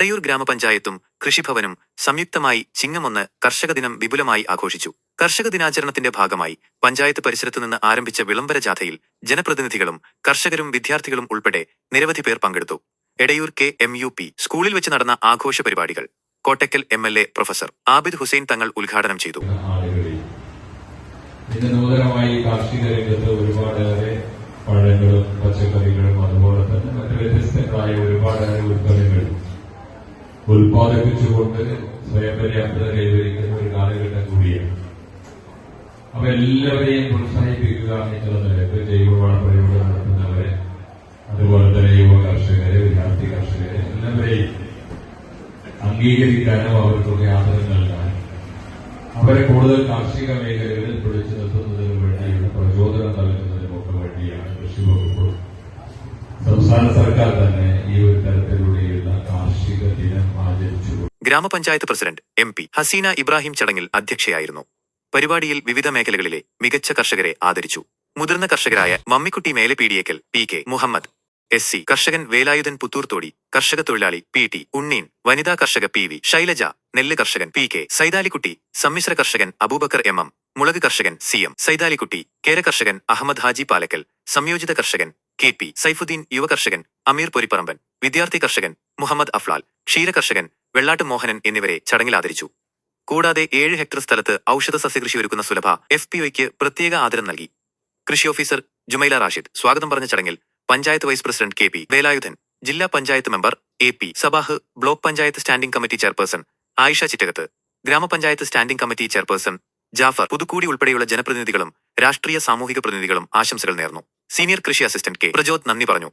എടയൂർ ഗ്രാമപഞ്ചായത്തും കൃഷിഭവനും സംയുക്തമായി ചിങ്ങമൊന്ന് കർഷക ദിനം വിപുലമായി ആഘോഷിച്ചു. കർഷക ദിനാചരണത്തിന്റെ ഭാഗമായി പഞ്ചായത്ത് പരിസരത്തു നിന്ന് ആരംഭിച്ച വിളംബര ജാഥയിൽ ജനപ്രതിനിധികളും കർഷകരും വിദ്യാർത്ഥികളും ഉൾപ്പെടെ നിരവധി പേർ പങ്കെടുത്തു. Edayur K M U P സ്കൂളിൽ വെച്ച് നടന്ന ആഘോഷ പരിപാടികൾ Kottakkal M L A professor Abid Hussain Thangal ഉദ്ഘാടനം ചെയ്തു. കാർഷിക പഴങ്ങളും പച്ചക്കറികളും അതുപോലെ തന്നെ മറ്റ് വ്യത്യസ്തങ്ങളായ ഒരുപാടേറെ ഉൽപ്പന്നങ്ങൾ ഉൽപ്പാദിപ്പിച്ചുകൊണ്ട് സ്വയം പര്യാപ്തത കൈവരിക്കുന്ന ഒരു കാലഘട്ടം കൂടിയാണ്. അപ്പൊ എല്ലാവരെയും പ്രോത്സാഹിപ്പിക്കുക എന്നുള്ള നിലയ്ക്ക് ജൈവവള പ്രയോഗം നടത്തുന്നവരെ അതുപോലെ തന്നെ യുവ കർഷകരെ വിദ്യാർത്ഥി കർഷകരെ എല്ലാവരെയും അംഗീകരിക്കാനും അവർക്കൊക്കെ ആദരം നൽകാനും. അവരെ കൂടുതൽ കാർഷിക മേഖലകളിൽ പിടിച്ചു നിർത്തുന്നതിന് വേണ്ടിയുള്ള പ്രചോദനം നൽകുന്നതിനും ഒക്കെ വേണ്ടിയാണ് കൃഷി വകുപ്പ് സംസ്ഥാന സർക്കാർ തന്നെ ഈ ഒരു ആചരിച്ചു grama panchayat president M P Haseena Ibrahim ചടങ്ങിൽ അധ്യക്ഷയായിരുന്നു. പരിപാടിയിൽ വിവിധ മേഖലകളിലെ മികച്ച കർഷകരെ ആദരിച്ചു. മുതിർന്ന കർഷകരായ Mammikutty Melepeediyekkal P K Muhammad S C കർഷകൻ വേലായുധൻ പുത്തൂർത്തോടി കർഷക തൊഴിലാളി പി ടി ഉണ്ണീൻ വനിതാ കർഷക പി വി ശൈലജ നെല്ല് കർഷകൻ പി കെ സൈതാലിക്കുട്ടി സമ്മിശ്ര കർഷകൻ അബൂബക്കർ എം എം മുളക് കർഷകൻ സി എം സൈതാലിക്കുട്ടി കേര കർഷകൻ അഹമ്മദ് ഹാജി പാലക്കൽ സംയോജിത കർഷകൻ കെ പി സൈഫുദ്ദീൻ യുവ കർഷകൻ അമീർ പൊരിപ്പറമ്പൻ വിദ്യാർത്ഥി കർഷകൻ മുഹമ്മദ് അഫ്ലാൽ ക്ഷീര കർഷകൻ വെള്ളാട്ട് മോഹനൻ എന്നിവരെ ചടങ്ങിൽ ആദരിച്ചു. കൂടാതെ ഏഴ് ഹെക്ടർ സ്ഥലത്ത് ഔഷധ സസ്യകൃഷി ഒരുക്കുന്ന സുലഭ എഫ് പി പ്രത്യേക ആദരം നൽകി. കൃഷി ഓഫീസർ ജുമൈല റാഷിദ് സ്വാഗതം പറഞ്ഞ ചടങ്ങിൽ panchayat vice president K P Velayudhan ജില്ലാ panchayat member A P Sabah block panchayat standing committee chairperson Ayisha Chittakath ഗ്രാമപഞ്ചായത്ത് standing committee chairperson Jafar Puthukkudi ഉൾപ്പെടെയുള്ള ജനപ്രതിനിധികളും രാഷ്ട്രീയ സാമൂഹിക പ്രതിനിധികളും ആശംസകൾ നേർന്നു. സീനിയർ കൃഷി അസിസ്റ്റന്റ് കെ പ്രജോത് നന്ദി പറഞ്ഞു.